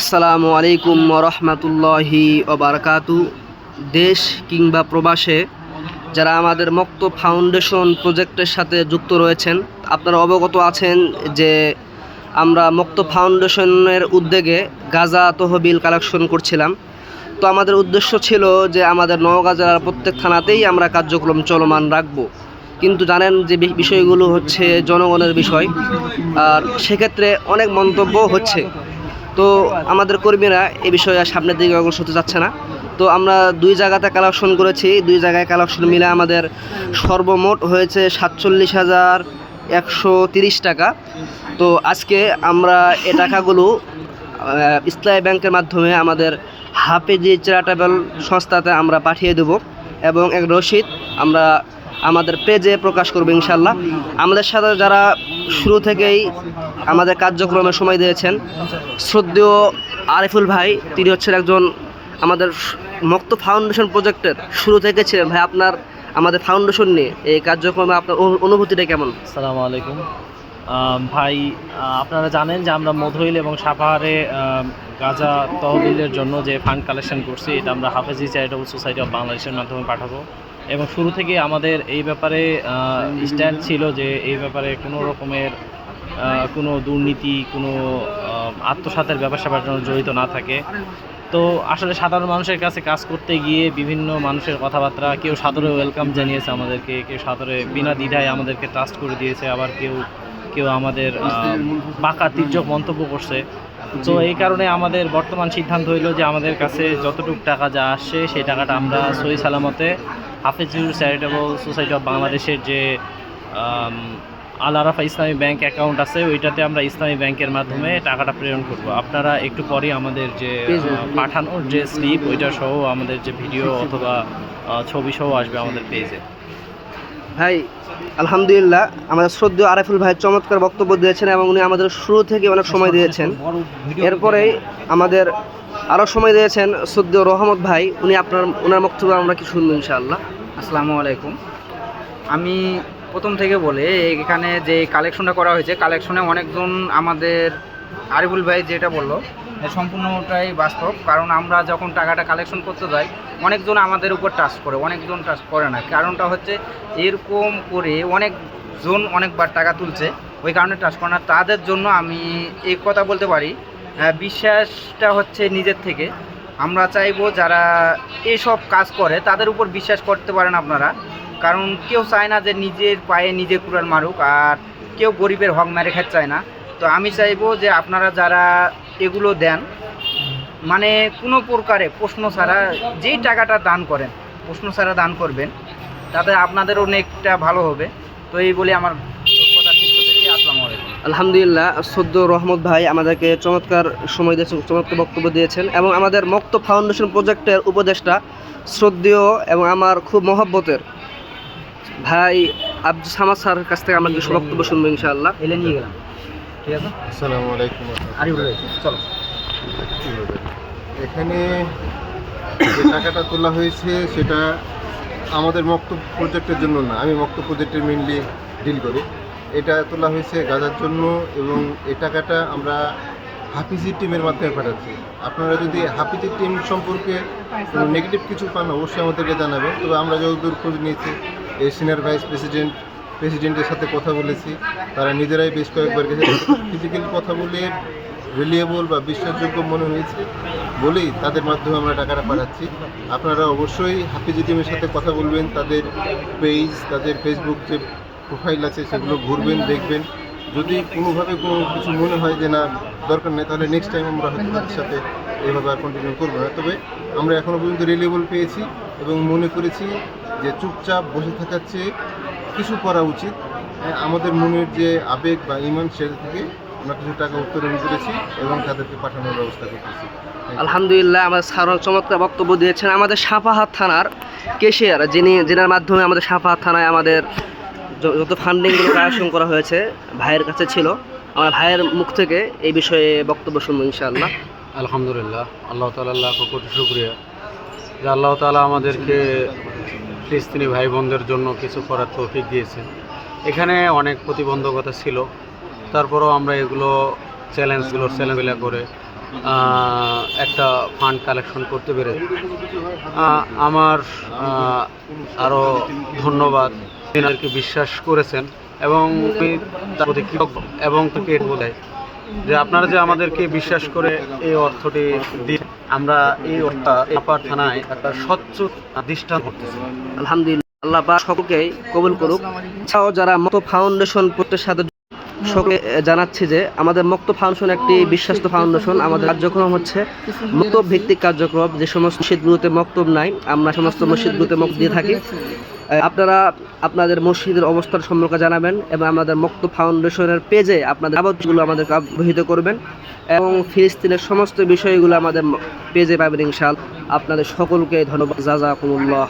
আসসালামু আলাইকুম রহমতুল্লাহি ওবারকাতু। দেশ কিংবা প্রবাসে যারা আমাদের মুক্ত ফাউন্ডেশন প্রজেক্টের সাথে যুক্ত রয়েছেন, আপনারা অবগত আছেন যে আমরা মুক্ত ফাউন্ডেশনের উদ্যোগে গাজা তহবিল কালেকশন করছিলাম। তো আমাদের উদ্দেশ্য ছিল যে আমাদের নওগাঁ জেলার প্রত্যেক থানাতেই আমরা কার্যক্রম চলমান রাখব। কিন্তু জানেন যে বিষয়গুলো হচ্ছে জনগণের বিষয়, আর সেক্ষেত্রে অনেক মন্তব্য হচ্ছে। তো আমাদের কর্মীরা এ বিষয়ে সামনের দিকে অগ্রসর হতে যাচ্ছে না। তো আমরা দুই জায়গাতে কালেকশন করেছি, দুই জায়গায় কালেকশন মিলে আমাদের সর্বমোট হয়েছে সাতচল্লিশ হাজার একশো তিরিশ টাকা। তো আজকে আমরা এ টাকাগুলো ইসলামী ব্যাংকের মাধ্যমে আমাদের হাফেজি চ্যারিটেবল সংস্থাতে আমরা পাঠিয়ে দেব এবং এক রসিদ আমরা আমাদের পেজে প্রকাশ করব ইনশাল্লাহ। আমাদের সাথে যারা শুরু থেকেই আমাদের কার্যক্রমে সময় দিয়েছেন, শ্রদ্ধেয় আরিফুল ভাই, তিনি হচ্ছেন একজন আমাদের মুক্ত ফাউন্ডেশন প্রজেক্টের শুরু থেকে ছিলেন। ভাই, আপনার আমাদের ফাউন্ডেশন নিয়ে এই কার্যক্রমে আপনার অনু- অনুভূতিটা কেমন? আসসালামু আলাইকুম। ভাই আপনারা জানেন যে আমরা মধুইল এবং সাপাহারে গাজা তহবিলের জন্য যে ফান্ড কালেকশন করছি, এটা আমরা হাফেজি চ্যারিটেবল সোসাইটি অফ বাংলাদেশের মাধ্যমে পাঠাবো। এবং শুরু থেকে আমাদের এই ব্যাপারে স্ট্যান্ড ছিল যে এই ব্যাপারে কোনো রকমের কোনো দুর্নীতি, কোনো আত্মসাতের ব্যবসা জন্য জড়িত না থাকে। তো আসলে সাধারণ মানুষের কাছে কাজ করতে গিয়ে বিভিন্ন মানুষের কথাবার্তা, কেউ সাদরে ওয়েলকাম জানিয়েছে আমাদেরকে, কেউ সাদরে বিনা দ্বিধায় আমাদেরকে ট্রাস্ট করে দিয়েছে, আবার কেউ কেউ আমাদের বাঁকা তির্যক মন্তব্য করছে। তো এই কারণে আমাদের বর্তমান সিদ্ধান্ত হইল যে আমাদের কাছে যতটুকু টাকা যা আসছে সেই টাকাটা আমরা সহি সালামতে হাফেজুর চ্যারিটেবল সোসাইটি অফ বাংলাদেশের যে আল আরাফা ইসলামী ব্যাংক অ্যাকাউন্ট আছে ওইটাতে আমরা ইসলামী ব্যাংকের মাধ্যমে টাকাটা প্রেরণ করব। আপনারা একটু পরেই আমাদের যে পাঠানোর যে স্লিপ ওইটা সহ আমাদের যে ভিডিও অথবা ছবি সহ আসবে আমাদের পেজে। ভাই আলহামদুলিল্লাহ আমাদের শ্রদ্ধেয় আরেফুল ভাই চমৎকার বক্তব্য দিয়েছেন এবং উনি আমাদের শুরু থেকে অনেক সময় দিয়েছেন। এরপরেই আমাদের আরও সময় দিয়েছেন শ্রদ্ধেয় রহমত ভাই, উনি আপনার, ওনার বক্তব্য আমরা কি শুনব ইনশাআল্লাহ? আসসালামু আলাইকুম। আমি প্রথম থেকে বলে, এখানে যে কালেকশনটা করা হয়েছে, কালেকশনে অনেকজন আমাদের আরিফুল ভাই যেটা বলল সম্পূর্ণটাই বাস্তব। কারণ আমরা যখন টাকাটা কালেকশন করতে যাই, অনেকজন আমাদের উপর টাচ করে, অনেকজন টাচ করে না। কারণটা হচ্ছে, এরকম করে অনেকজন অনেকবার টাকা তুলছে, ওই কারণে টাচ করে না। তাদের জন্য আমি এই কথা বলতে পারি বিশ্বাসটা হচ্ছে নিজের থেকে। আমরা চাইব যারা এসব কাজ করে, তাদের উপর বিশ্বাস করতে পারেন আপনারা। কারণ কেউ চায় না যে নিজের পায়ে নিজে কুড়াল মারুক, আর কেউ গরিবের হক মেরে খেতে চায় না। তো আমি চাইব যে আপনারা যারা এগুলো দেন মানে কোনো প্রকারে প্রশ্ন ছাড়া যেই টাকাটা দান করেন, প্রশ্ন ছাড়া দান করবেন, তাতে আপনাদের অনেকটা ভালো হবে। তো এই বলে আমার কথা শেষ করতেছি আসসালামু আলাইকুম আলহামদুলিল্লাহ সদ্য রহমত ভাই আমাদেরকে চমৎকার সময় দিয়েছেন চমৎকার বক্তব্য দিয়েছেন এবং আমাদের মক্ত ফাউন্ডেশন প্রজেক্টের উপদেষ্টা শ্রদ্ধেয় এবং আমার খুব মহব্বতের ভাই আব্দুল সামাদ স্যারের কাছ থেকে আমরা কিছু বক্তব্য শুনব ইনশাআল্লাহ। এলে নিয়ে গেলাম। ঠিক আছে? আসসালামু আলাইকুম। চলো। এখানে যে টাকাটা তোলা হয়েছে সেটা আমাদের মক্ত প্রজেক্টের জন্য না আমি মক্ত প্রজেক্টের মেনলি ডিল করি। এটা তোলা হয়েছে গাজার জন্য এবং এই টাকাটা আমরা হাফিজি টিমের মাধ্যমে পাঠাচ্ছি। আপনারা যদি হাফিজি টিম সম্পর্কে কোনো নেগেটিভ কিছু পান, অবশ্যই আমাদেরকে জানাবেন। তবে আমরা যতদূর খোঁজ নিয়েছি, এই সিনিয়র ভাইস প্রেসিডেন্ট প্রেসিডেন্টের সাথে কথা বলেছি। তারা নিজেরাই বেশ কয়েকবার গেছে। ফিজিক্যালি কথা বলে রিলিয়েবল বা বিশ্বাসযোগ্য মনে হয়েছে বলেই তাদের মাধ্যমে আমরা টাকাটা পাঠাচ্ছি। আপনারা অবশ্যই হাফিজি টিমের সাথে কথা বলবেন। তাদের পেজ তাদের ফেসবুক যে প্রোফাইল আছে সেগুলো ঘুরবেন দেখবেন। যদি কোনোভাবে কোনো কিছু মনে হয় যে না দরকার নেই তাহলে নেক্সট টাইম আমরা হয়তো তাদের সাথে এইভাবে আর কন্টিনিউ করব না। তবে আমরা এখনও পর্যন্ত রিলিয়েবল পেয়েছি এবং মনে করেছি যে চুপচাপ বসে থাকার চেয়ে কিছু করা উচিত। হ্যাঁ, আমাদের মনের যে আবেগ বা ইমান সেটা থেকে আমরা কিছু টাকা উত্তোলন করেছি এবং তাদেরকে পাঠানোর ব্যবস্থা করতেছি। আলহামদুলিল্লাহ আমাদের স্যার চমৎকার বক্তব্য দিয়েছেন। আমাদের সাপাহাত থানার কেশিয়ার যিনি যেনার মাধ্যমে আমাদের সাপাহাত থানায় আমাদের যত ফান্ডিংগুলো কালেকশন করা হয়েছে ভাইয়ের কাছে ছিল। আমার ভাইয়ের মুখ থেকে এই বিষয়ে বক্তব্য শুনব ইনশাআল্লাহ। আলহামদুলিল্লাহ। আল্লাহ তালা লাখ কোটি শুক্রিয়া। যে আল্লাহ তালা আমাদেরকে ফিলিস্তিনি ভাই বোনদের জন্য কিছু করার তৌফিক দিয়েছেন। এখানে অনেক প্রতিবন্ধকতা ছিল। তারপরেও আমরা এগুলো চ্যালেঞ্জগুলো চ্যালেঞ্জগুলো করে একটা ফান্ড কালেকশন করতে আহ, আমার আরও ধন্যবাদ। এনাদেরকে বিশ্বাস করেছেন এবং তার প্রতি কৃতজ্ঞ এবং তাকে এটা যে আপনারা যে আমাদেরকে বিশ্বাস করে এই অর্থটি দিয়ে আমরা এই অর্থটা থানায় একটা স্বচ্ছ দৃষ্টান্ত করতেছি। আলহামদুলিল্লাহ, আল্লাহ পাক সকলকে কবুল করুক। এছাড়াও যারা মতো ফাউন্ডেশন প্রত্যেক সাথে সকলে জানাচ্ছি যে আমাদের মুক্ত ফাউন্ডেশন একটি বিশ্বস্ত ফাউন্ডেশন। আমাদের কার্যক্রম হচ্ছে মুক্ত ভিত্তিক কার্যক্রম। যে সমস্ত মসজিদগুলোতে মক্তব নাই, আমরা সমস্ত মসজিদগুলোতে মক্ত দিয়ে থাকি। আপনারা আপনাদের মসজিদের অবস্থান সম্পর্কে জানাবেন এবং আমাদের মুক্ত ফাউন্ডেশনের পেজে আপনাদের যাবতীয়গুলো আমাদেরকে অবহিত করবেন এবং ফিলিস্তিনের সমস্ত বিষয়গুলো আমাদের পেজে পাবেন ইনশাল আপনাদের সকলকে ধন্যবাদ। জাজাকুমুল্লাহ